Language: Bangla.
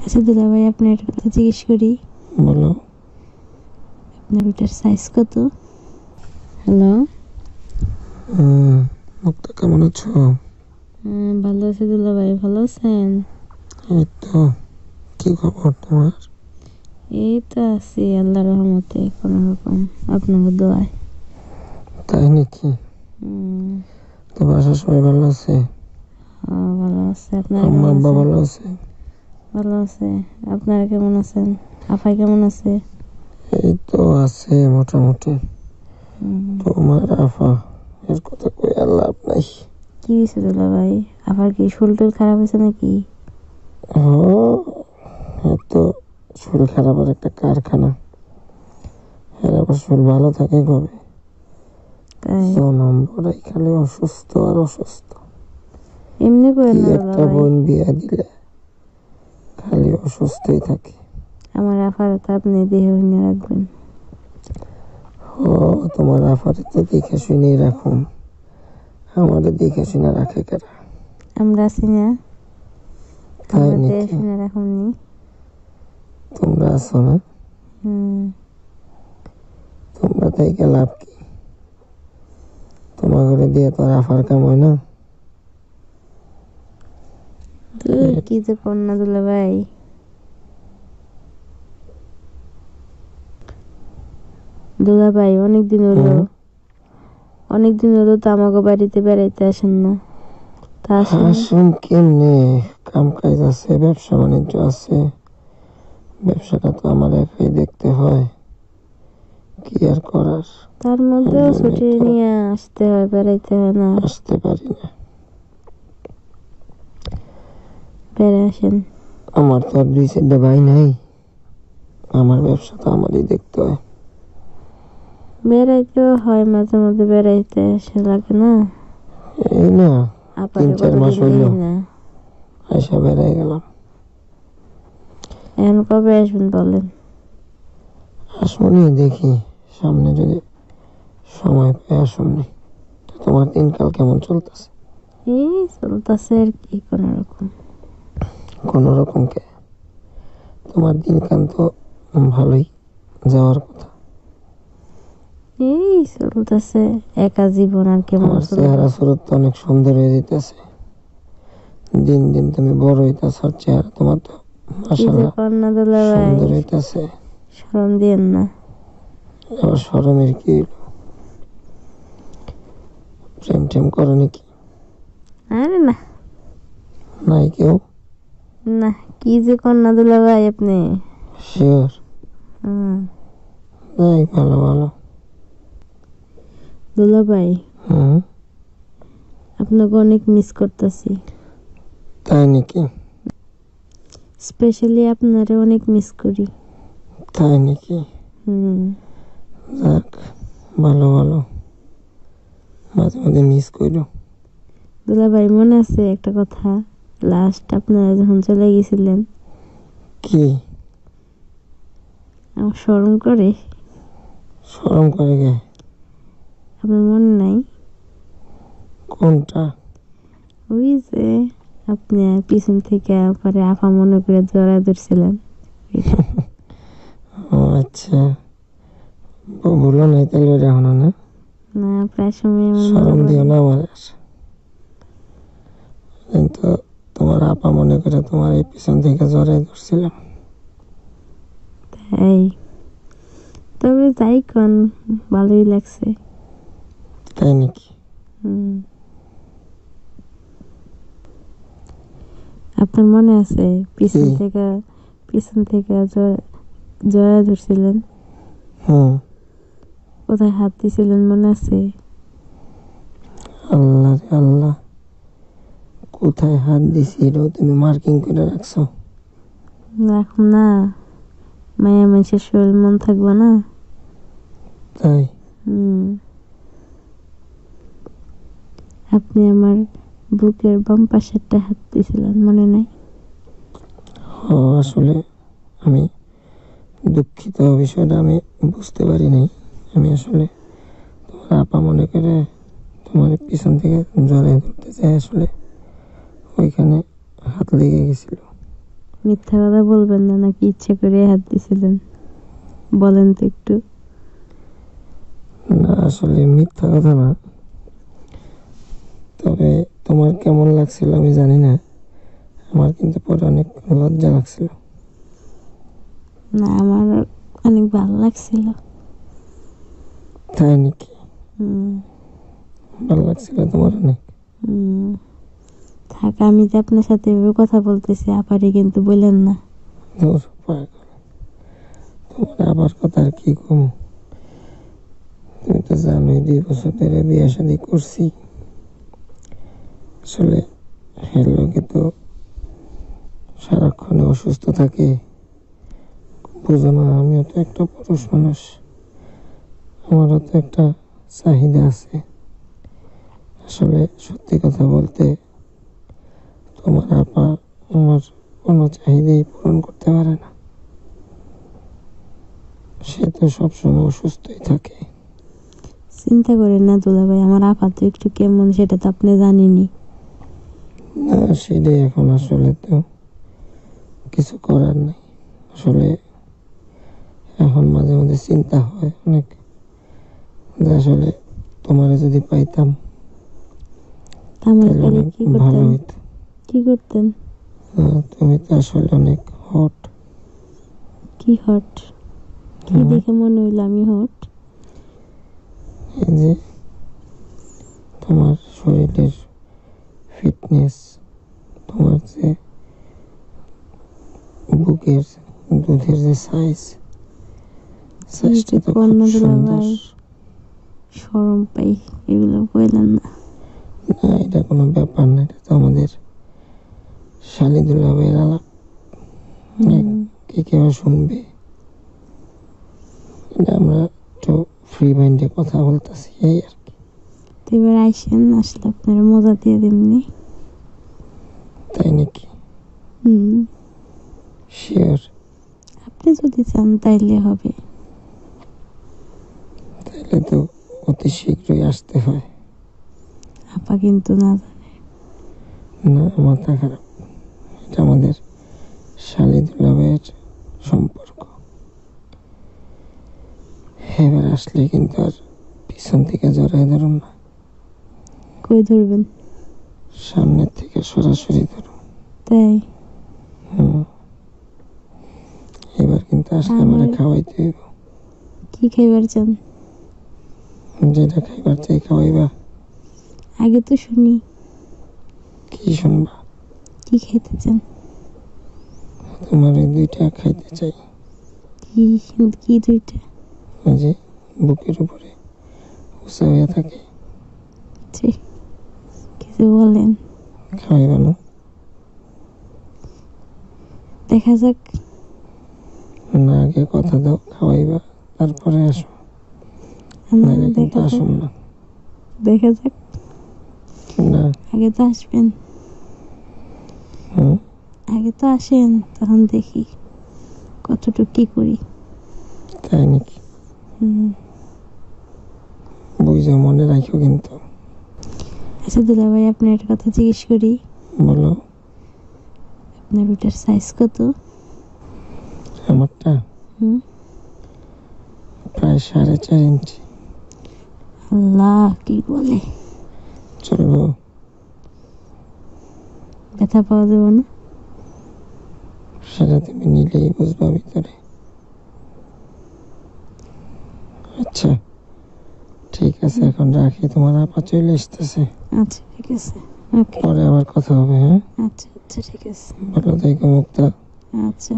আচ্ছা দাদা ভাই আপনার একটা কথা জিজ্ঞেস করি। বলো। আপনার ওটার সাইজ কত? হ্যালো। মুক্তা কেমন আছো? ভালো আছে দুলা ভাই ভালো আছেন? এই তো। কি খবর তোমার? এই তো আছি আল্লাহ রহমতে কোনো রকম। আপনার দোয়ায়। তাই নাকি? হুম, তো বাসার সবাই ভালো আছে? হ্যাঁ, ভালো আছে। আপনার আম্মা কেমন আব্বা ভালো আছে? ভালো আছে। আপনারা কেমন আছেন? আফাই কেমন আছে? এই তো আছে মোটামুটি। তোমার আফা এর কথা কই আর লাভ নাই। কি হয়েছে দুলা ভাই? আবার কি শরীর খারাপ হয়েছে নাকি? ও এর তো শরীর খারাপের একটা কারখানা। এর আবার শরীর ভালো থাকে কবে? নম্বরাই খালি অসুস্থ আর অসুস্থ। এমনি করে একটা বোন বিয়া দিলে? খালি অসুস্থই থাকে। আমার আফার তো আপনি দেহে নিয়ে রাখবেন। ও তোমার আফারে তো দেখে শুনেই রাখুন। আমাদের দেখে শুনে রাখে কারা আমরা আছি না। তাই নাকি? শুনে রাখুননি। তোমরা আছো না? হুম। তোমরা তাই লাভ কি? তোমার ঘরে দিয়ে তো আর আফার কাম হয় না? ধুর, কি যে দুলা ভাই। দুলা ভাই অনেকদিন হলো। অনেকদিন হলো তো আমাকে বাড়িতে বেড়াইতে আসেন না। তা আসেন। কেমনে? কাম কাজ আছে ব্যবসা বাণিজ্য আছে। ব্যবসাটা তো আমার একাই দেখতে হয়। কি আর করার? তার মধ্যেও ছুটি নিয়ে আসতে হয় বেড়াইতে হয় না। আসতে পারি না। বেড়ে আসেন। আমার তো আর দুই ভাই নাই। আমার ব্যবসা তো আমারই দেখতে হয়। বেড়াইতেও হয় মাঝে মাঝে বেড়াইতে আসে লাগে না। এই না আপারে তিন চার মাস হইল। না। আইসা বেড়াই গেলাম। এখন কবে আসবেন বলেন? আসুনি দেখি। সামনে যদি সময় পাই আসুনি তোমার দিনকাল কেমন চলতেছে? এই চলতেছে আর কি কোনো রকম। কোন রকম কে তোমার দিনকাল তো ভালোই যাওয়ার কথা। এই চলতেছে একা জীবন আর কেমন? চেহারা সুরত তো অনেক সুন্দর হয়ে যেতেছে। দিন দিন তুমি বড় হইতেছ আর চেহারা তোমার তো ভাই সুন্দর হইতেছে। শরম দিয়েন না। আবার সরমের কি? প্রেম টেম করো নাকি? আরে না। নাই কেউ? না কি যে কন্যা দুলা ভাই আপনি? শিওর। হুম। যাই ভালো ভালো। দুলা ভাই হুম। আপনাকে অনেক মিস করতেছি। তাই নাকি? স্পেশালি আপনারে অনেক মিস করি। তাই নাকি? হুম। যাক ভালো ভালো। মাঝে মাঝে মিস করো দুলা ভাই মনে আছে একটা কথা? লাস্ট আপনারা যখন চলে গেছিলেন কি? আমার স্মরণ করে? সরম করে গে আপনার মনে নাই? কোনটা? ওই যে আপনি পিছন থেকে পরে আফা মনে করে জড়া ধরছিলেন। ও আচ্ছা। ভুলো নাই তাহলে ওটা না? না প্রায় সময় দিও না আমার। কিন্তু তোমার আপা মনে করে তোমার এই পিছন থেকে জড়াই ধরছিলাম। তাই? তবে যাই কন ভালোই লাগছে। তাই নাকি? হুম। আপনার মনে আছে পিছন থেকে পিছন থেকে জড়া- জড়া ধরছিলেন? হুম। কোথায় হাত দিছিলেন মনে আছে? আল্লাহ আল্লাহ। কোথায় হাত দিছি এটাও তুমি মার্কিং করে রাখছো? রাখুন না। মায়া মানুষের শরীর মন থাকবে না। তাই? হুম। আপনি আমার বুকের বাম পাশেরটা হাত দিয়েছিলেন মনে নাই? ও আসলে আমি দুঃখিত বিষয়টা আমি বুঝতে পারি নাই। আমি আসলে তোমার আপা মনে করে তোমার পিছন থেকে জড়াই ধরতে চাই আসলে। ওইখানে হাত লেগে গেছিল। মিথ্যা কথা বলবেন না নাকি ইচ্ছে করে হাত দিছিলেন? বলেন তো একটু। না আসলে মিথ্যা কথা না। তবে তোমার কেমন লাগছিল আমি জানি না। আমার কিন্তু পরে অনেক লজ্জা লাগছিল। না আমার অনেক ভালো লাগছিল। তাই নাকি? ভালো লাগছিল তোমার অনেক। হুম। থাক আমি যে আপনার সাথে এভাবে কথা বলতেছি, আপারে কিন্তু বললেন না। তোমার আবার কথা আর কি কম? তুমি তো জানোই, দুই বছর ধরে বিয়ে শাদি করছি। আসলে এর লোকে তো সারাক্ষণে অসুস্থ থাকে। বুঝো না, আমিও তো একটা পুরুষ মানুষ। আমারও তো একটা চাহিদা আছে। আসলে সত্যি কথা বলতে তোমার আপা আমার কোনো চাহিদাই পূরণ করতে পারে না। সে তো সবসময় অসুস্থই থাকে। চিন্তা করেন না দুলা ভাই আমার আপা তো একটু কেমন সেটা তো আপনি জানেনই। না সেটাই এখন আসলে তো কিছু করার নাই। আসলে এখন মাঝে মাঝে চিন্তা হয় অনেক। যে আসলে তোমারে যদি পাইতাম তাহলে অনেক ভালো হইতো। কি করতেন? তুমি তো আসলে অনেক হট কি হট কি দেখে মনে হইল আমি হট এই যে তোমার শরীরের ফিটনেস তোমার যে বুকের দুধের যে সাইজ সাইজটা তো খুব সুন্দর। সরম পাই এগুলো কইলেন না। না এটা কোনো ব্যাপার না এটা তো আমাদের শালিদুল্লাহ ভাইয়ের আলাপ। কে কেউ শুনবে? এটা আমরা একটু ফ্রি মাইন্ডে কথা বলতেছি এই আর কি। তো এবার আইসেন আসলে আপনারা মজা দিয়ে দিমনি তাই নাকি? হুম। শিওর আপনি যদি চান তাইলে হবে। তাহলে তো অতি শীঘ্রই আসতে হয়। আপা কিন্তু না জানে। না মাথা খারাপ। আমাদের শালিদুল্লাহ ভাইয়ের সম্পর্ক। এবার আসলে কিন্তু আর পিছন থেকে জড়াই ধরুন না। কই ধরবেন? সামনের থেকে সরাসরি ধরুন। তাই? এবার কিন্তু আসলে আমার খাওয়াইতে হইব। কি খাইবার চান? যেটা খাইবার চাই খাওয়াইবা। আগে তো শুনি। কি শুনবা? কি খাইতে চান? তোমার ওই দুইটা খাইতে চাই। কি কি দুইটা? ওই যে বুকের উপরে উঁচা হইয়া থাকে। কিছু বলেন। খাওয়াইবা না। দেখা যাক। না আগে কথা দাও খাওয়াইবা তারপরে আসো। নাহলে কিন্তু দেখা যাক। আসুন না। দেখা যাক। না। আগে তো আসবেন। আগে তো আসেন তখন দেখি কতটুকু কি করি। তাই নাকি? হুম। বুঝো মনে রাখো কিন্তু। আচ্ছা দুলা ভাই আপনার একটা কথা জিজ্ঞেস করি। বলো। আপনার ওটার সাইজ কত? আমারটা? হুম। প্রায় সাড়ে চার ইঞ্চি। আল্লাহ কি বলে? চলবো ব্যথা পাওয়া যাবে না? সেটা তুমি নিলেই বুঝবা ভিতরে আচ্ছা ঠিক আছে এখন রাখি তোমার আপা চলে আসতেছে। আচ্ছা ঠিক আছে ওকে। পরে আবার কথা হবে হ্যাঁ? আচ্ছা আচ্ছা ঠিক আছে। ভালো থেকো মুক্তা। আচ্ছা।